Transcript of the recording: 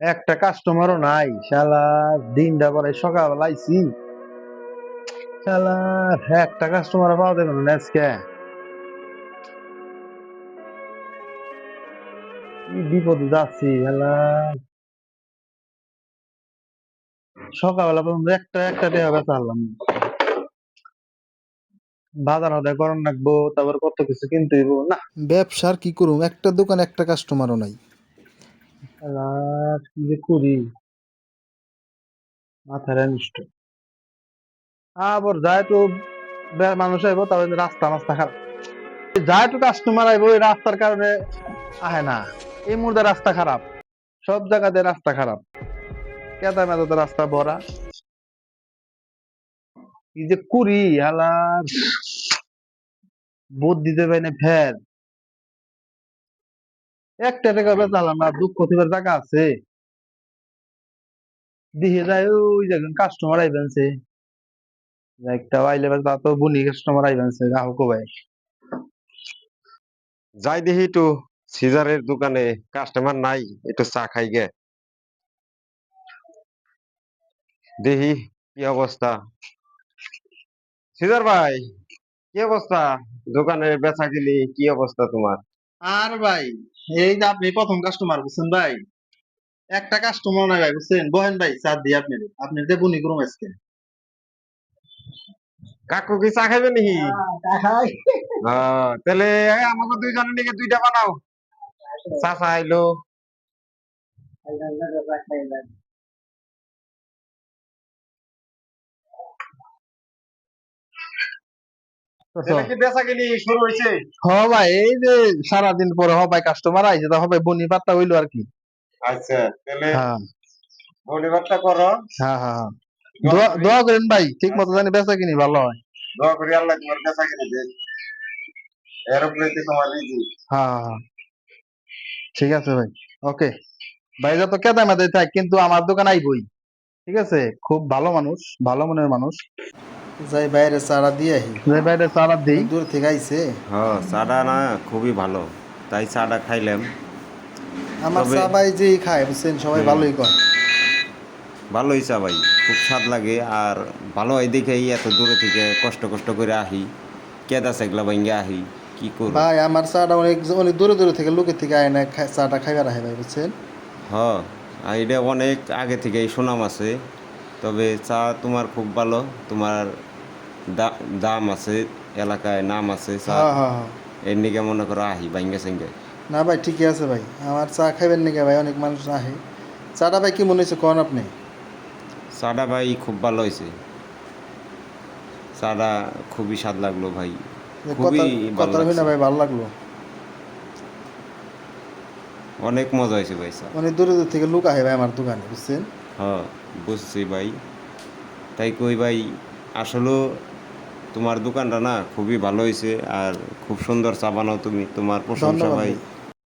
একটা কাস্টমারও নাই। শালা, দিনটা পরে সকালবেলা আইছি। শালা, একটা কাস্টমার পাওয়া যাবে না বিপদে যাচ্ছি সকালবেলা পর্যন্ত একটা একটা টাকা বেচা হারলাম বাজার হদায় গরম রাখব তারপর কত কিছু কিনতে না। ব্যবসার কি করুম? একটা দোকান একটা কাস্টমারও নাই। রাস্তা খারাপ। কাস্টমার রাস্তার কারণে আহে না। এই মুহূর্তে রাস্তা খারাপ। সব জায়গাতে রাস্তা খারাপ। কেদা মেদাতে রাস্তা ভরা। কি যে করি, হালার। বোধ দিতে পারি না, ফের। একটা টাকা বেচালাম না দুঃখ থিবার জায়গা আছে। দিয়ে যায় ওই দেখেন কাস্টমার আইবেনছে একটা আইলে তা তো বুনি কাস্টমার আইবেনছে গ্রাহক ভাই যাই দেখি একটু সিজারের দোকানে কাস্টমার নাই একটু চা খাই গে। দেখি কি অবস্থা। সিজার ভাই কি অবস্থা? দোকানে বেচা কিনি কি অবস্থা তোমার? আর ভাই এই যে আপনি প্রথম কাস্টমার বুঝছেন ভাই? একটা কাস্টমার নাই ভাই বুঝছেন? বহেন ভাই চা দিয়ে আপনি আপনি যে বুনি করুম আজকে। কাকু কি চা খাইবে নাকি? তাহলে আমাকে দুইজনের দিকে দুইটা বানাও। চা চা ভাই এই যে সারাদিন পরে হ কাস্টমার আইছে তো হবে বনি পাত্তা হইল আর কি। আচ্ছা তাহলে হ্যাঁ। ধন্যবাদটা করো। হ্যাঁ হ্যাঁ হ্যাঁ। দোয়া দোয়া করেন ভাই ঠিক মতো জানি বেচা কিনি ভালো হয়। দোয়া করি আল্লাহ তোমার বেচা কিনি দেখ এরোপ্লেনটি তোমার রিজি হ্যাঁ। ঠিক আছে ভাই ওকে ভাই যত কেদা মেদাই থাক কিন্তু আমার দোকান আইবই। ঠিক আছে? খুব ভালো মানুষ ভালো মনের মানুষ। যাই বাইরে চারা দিয়ে আহি। যে বাইরে চালার দিই। দূর থেকে আইছে। হ্যাঁ চাটা না খুবই ভালো। তাই চাটা খাইলাম। আমার ভাই যেই খায় বুঝছেন? সবাই ভালোই কয় ভালোই চা ভাই খুব স্বাদ লাগে। আর ভালো হয় দেখেই এত দূরে থেকে কষ্ট কষ্ট করে আহি কেদা সেগলা ভাঙ্গে আহি কি করব? ভাই আমার চাটা অনেক অনেক দূরে দূরে থেকে লোকের থেকে আয় না চাটা খাইবার আহে ভাই বুঝছেন? হ্যাঁ আর এটা অনেক আগে থেকেই সুনাম আছে। তবে চা তোমার খুব ভালো। তোমার দাম আছে এলাকায় নাম আছে চা হ্যাঁ হ্যাঁ হ্যাঁ। এর নিকে মনে করো আহি ভাঙ্গে সেঙ্গে। না ভাই ঠিকই আছে ভাই। আমার চা খাইবেন নাকি ভাই অনেক মানুষ আহে। চাটা ভাই কি মনে হয়েছে কন আপনি? চাটা ভাই খুব ভালো হয়েছে। চাটা খুবই স্বাদ লাগল ভাই। খুবই কথা। ভাই ভালো লাগল। অনেক মজা হয়েছে ভাই চা। অনেক দূরে দূর থেকে লোক আহে ভাই আমার দোকানে বুঝছেন? হ্যাঁ বুঝছি ভাই তাই কই ভাই আসলেও তোমার দোকানটা না খুবই ভালো হয়েছে আর খুব সুন্দর চা বানাও তুমি তোমার প্রশংসা ভাই।